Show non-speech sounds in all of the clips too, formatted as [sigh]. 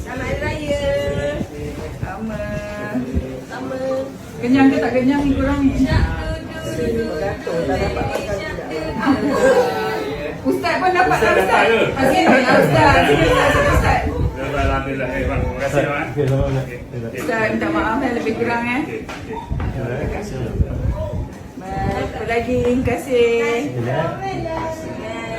Selamat Raya. Sama. Sama. Kenyang ke tak kenyang ni korang ni? Ustaz pun dapat Ustaz dapat ke? Ustaz. Sini lah Ustaz. Ustaz. Alhamdulillah. Eh, bang. Terima kasih, bang. Okey, selamat. Ustaz minta maaf lah lebih kurang eh. Okey. Baik, apa lagi? Terima kasih.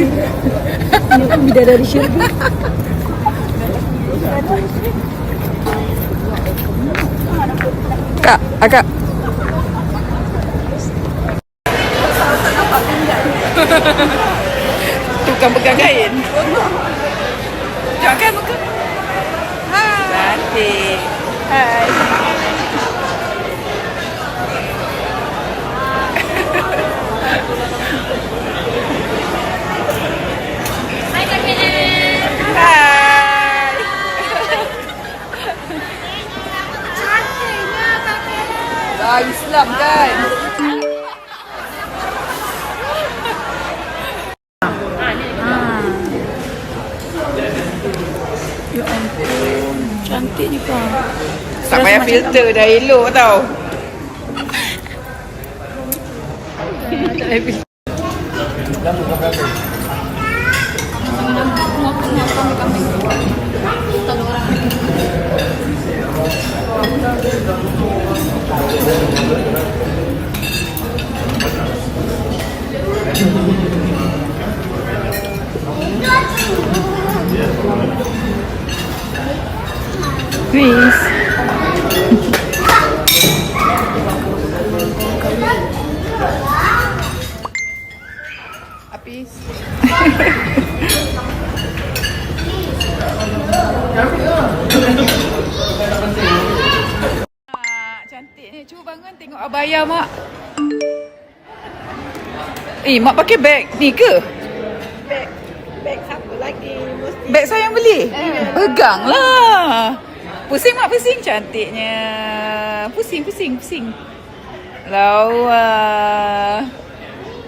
Akan. Cakap apa? Bidadari syurga. Kak, akak. Tukang pegang kain. Jangan muka. Hai. Cantik. Hai. Hai. Dah Islam kan? Ya ampun, cantik kau. Tak payah filter dah elok tau. Tak payah filter. Please. Tengok abaya mak. Eh, mak pakai beg ni ke? Beg, beg siapa lagi? Mesti Beg saya yang beli? Peganglah. Pusing mak pusing cantiknya. Pusing pusing pusing. Lawa.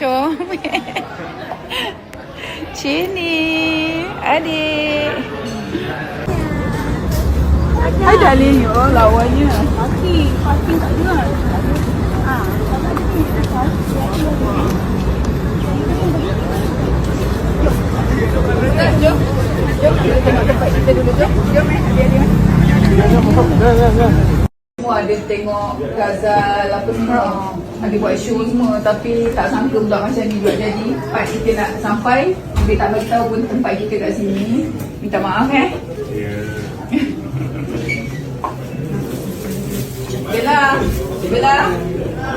Comel. Cini. Adik. Hai darling. Oh lawanya. Parking, parking tak dengar. Semua ada tengok Gazal apa semua. Ada buat show semua. Tapi tak sangka pula macam ni buat jadi. Part kita nak sampai. Dia tak bagi tahu pun tempat kita kat sini. Minta maaf eh. Ya. Bella Bella ya eh?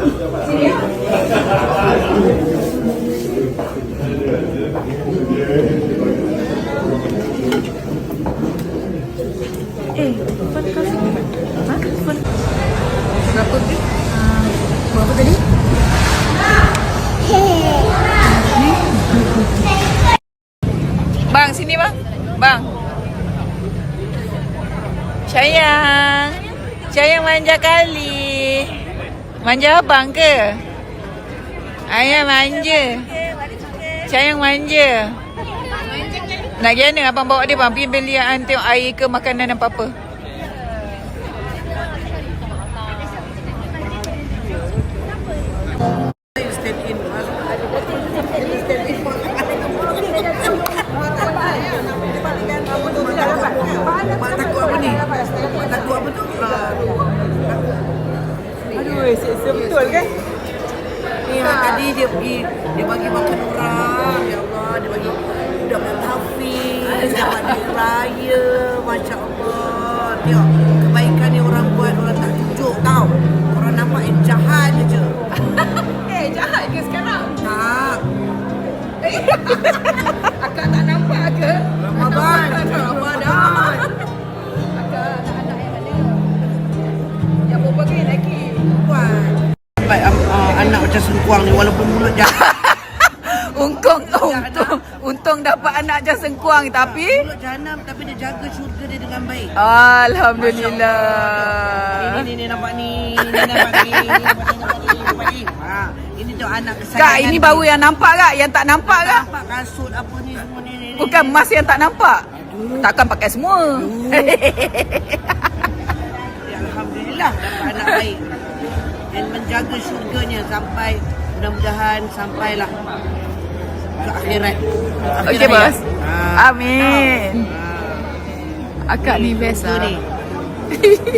Ah? Bang sini bang. Bang. Sayang. Sayang manja kali Manja abang ke? Ayah manja. Sayang manja. Nak gimana abang bawa dia bang. Pergi beli tengok air ke makanan apa-apa. Mak dia pergi dia bagi makan orang. Ya Allah, dia bagi budak nak hafiz, dapat duit raya. Masya Allah. Tengok, kebaikan yang orang buat, orang tak tunjuk tau. Orang nampak yang jahat je. [laughs] Eh, jahat ke sekarang? Tak, [laughs] Akak tak nampak ke? Ramadan. Ramadan. Akak anak-anak yang mana? Yang berapa kali lagi? Anak macam sengkuang ni walaupun mulut jahat. [laughs] Untung, untung, untung dapat anak macam sengkuang tapi Mulut jahanam tapi dia jaga syurga dia dengan baik. Alhamdulillah. Ini ni ni nampak ni. Ni nampak ni. Nampak ni nampak ni. Nampak ni. Ha, ini tu anak kesayangan. Kak, ini baru yang nampak kak? Yang tak nampak kak? Nampak kasut apa ni semua ni. Bukan emas yang tak nampak. Takkan pakai semua. [laughs] Ya, Alhamdulillah dapat anak baik. Dan menjaga syurganya sampai mudah-mudahan sampailah ke akhirat. Ke Okey akhirat. bos. Ha. Amin. Ha. Akak ni best lah. ni.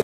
[laughs]